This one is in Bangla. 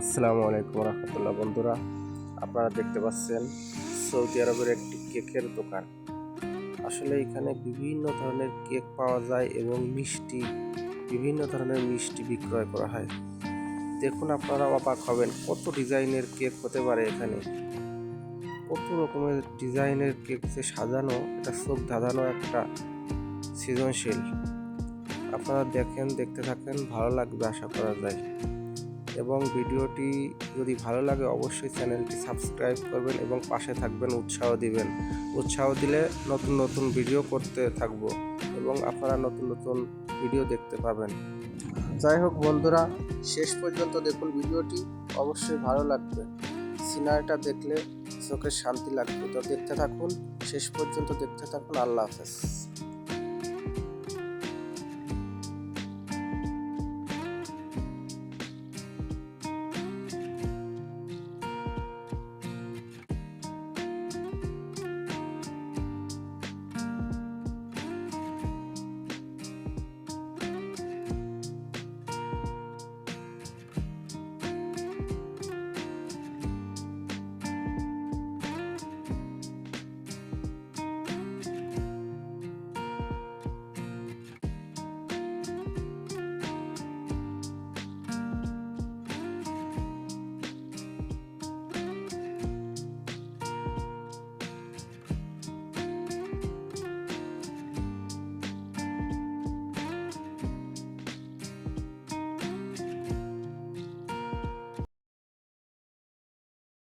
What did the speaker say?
আসসালামু আলাইকুম রহমতুল্লাহ বন্ধুরা, আপনারা দেখতে পাচ্ছেন সৌদি আরবের একটি কেকের দোকান। আসলে এখানে বিভিন্ন ধরনের কেক পাওয়া যায় এবং মিষ্টি, বিভিন্ন ধরনের মিষ্টি বিক্রয় করা হয়। দেখুন আপনারা অবাক হবেন, কত ডিজাইনের কেক হতে পারে এখানে। কত রকমের ডিজাইনের কেক যে সাজানো, এটা চোখ ধাঁধানো একটা সৃজনশীল। আপনারা দেখেন, দেখতে থাকেন, ভালো লাগবে আশা করা যায়। এবং ভিডিওটি যদি ভালো লাগে, অবশ্যই চ্যানেলটি সাবস্ক্রাইব করবেন এবং পাশে থাকবেন, উৎসাহ দিবেন। উৎসাহ দিলে নতুন নতুন ভিডিও করতে থাকব এবং আপনারা নতুন নতুন ভিডিও দেখতে পাবেন। যাই হোক বন্ধুরা, শেষ পর্যন্ত দেখুন ভিডিওটি, অবশ্যই ভালো লাগবে। সিনারিটা দেখলে চোখের শান্তি লাগবে। তো দেখতে থাকুন, শেষ পর্যন্ত দেখতে থাকুন, আল্লাহ হাফেজ।